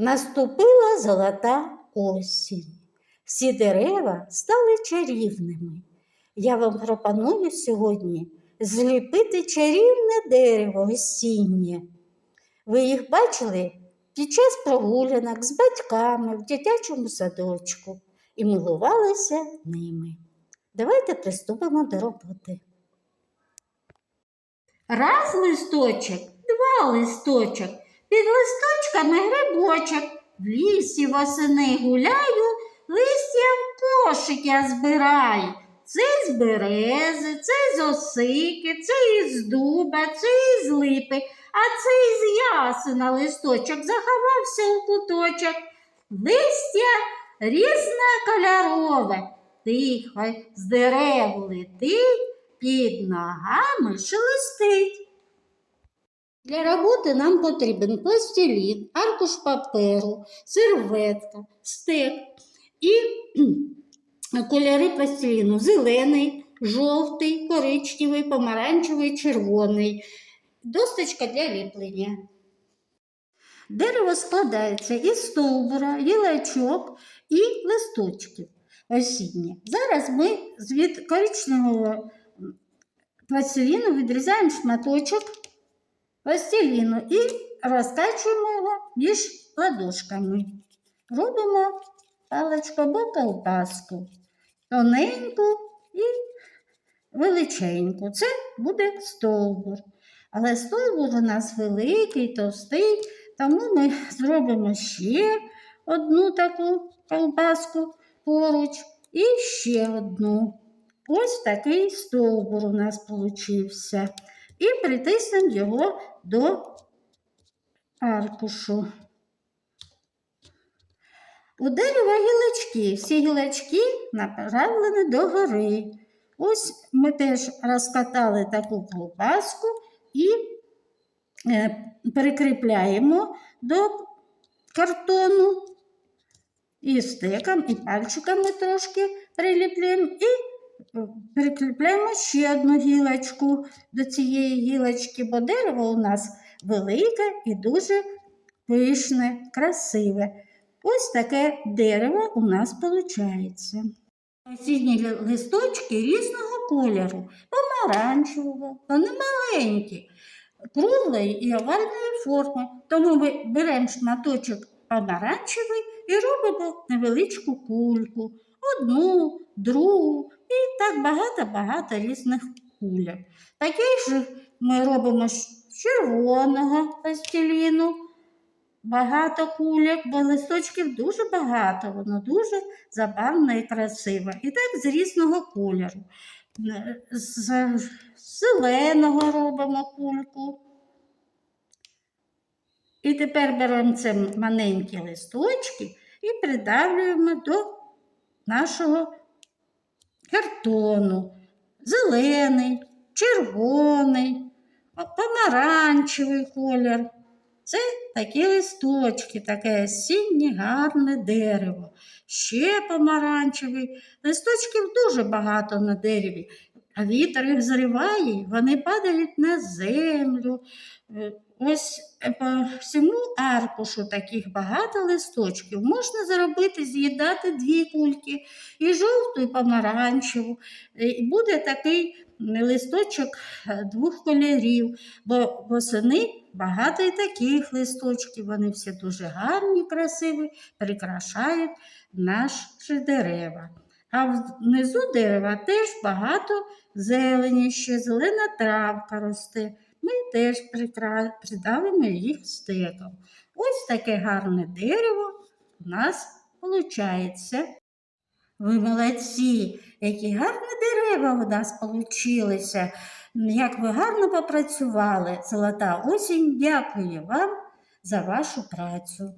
Наступила золота осінь. Всі дерева стали чарівними. Я вам пропоную сьогодні зліпити чарівне дерево осіннє. Ви їх бачили під час прогулянок з батьками в дитячому садочку і милувалися ними. Давайте приступимо до роботи. Раз листочок, два листочок, під листочками грибочок. В лісі восени гуляю, листя в кошик я збираю. Це з берези, це з осики, це із дуба, це із липи, а це із ясена листочок заховався у куточок. Листя різнокольорове, тихо з дерев летить, під ногами шелестить. Для роботи нам потрібен пластилін, аркуш паперу, серветка, стек і кольори пластиліну зелений, жовтий, коричневий, помаранчевий, червоний, досточка для ліплення. Дерево складається із стовбура, гілочок і листочків осіннє. Зараз ми з від коричневого пластиліну відрізаємо шматочок пластиліну і розкачуємо його між ладошками. Робимо паличку або ковбаску, тоненьку і величеньку. Це буде стовбур. Але стовбур у нас великий, товстий, тому ми зробимо ще одну таку ковбаску поруч і ще одну. Ось такий стовбур у нас получився. І притиснемо його до аркушу. У дерева гілочки. Всі гілочки направлені до гори. Ось ми теж розкатали таку ковбаску і е, прикріпляємо до картону і стеком, і пальчиками трошки приліплюємо і прикріпляємо ще одну гілочку до цієї гілочки, бо дерево у нас велике і дуже пишне, красиве. Ось таке дерево у нас виходить. Осінні листочки різного кольору, помаранчевого, вони маленькі, круглої і овальної форми. Тому ми беремо шматочок помаранчевий і робимо невеличку кульку. Одну, другу і так багато-багато різних кульок. Такий же ми робимо з червоного пластиліну. Багато кульок, бо листочків дуже багато, воно дуже забавне і красиве. І так з різного кольору. З зеленого робимо кульку. І тепер беремо ці маленькі листочки і придавлюємо до нашого картону. Зелений, червоний, помаранчевий колір. Це такі листочки, таке осіннє гарне дерево. Ще помаранчевий. Листочків дуже багато на дереві, а вітер їх зриває, вони падають на землю. Е, Ось е, по всьому аркушу таких багато листочків. Можна зробити, з'їдати дві кульки, і жовту, і помаранчеву. Е, І буде такий листочок двох кольорів, бо восени багато і таких листочків. Вони всі дуже гарні, красиві, прикрашають наші дерева. А внизу дерева теж багато зелені, ще зелена травка росте. Ми теж придавимо їх стеком. Ось таке гарне дерево у нас виходить. Ви молодці, які гарні дерева у нас получилися. Як ви гарно попрацювали, золота осінь, дякую вам за вашу працю.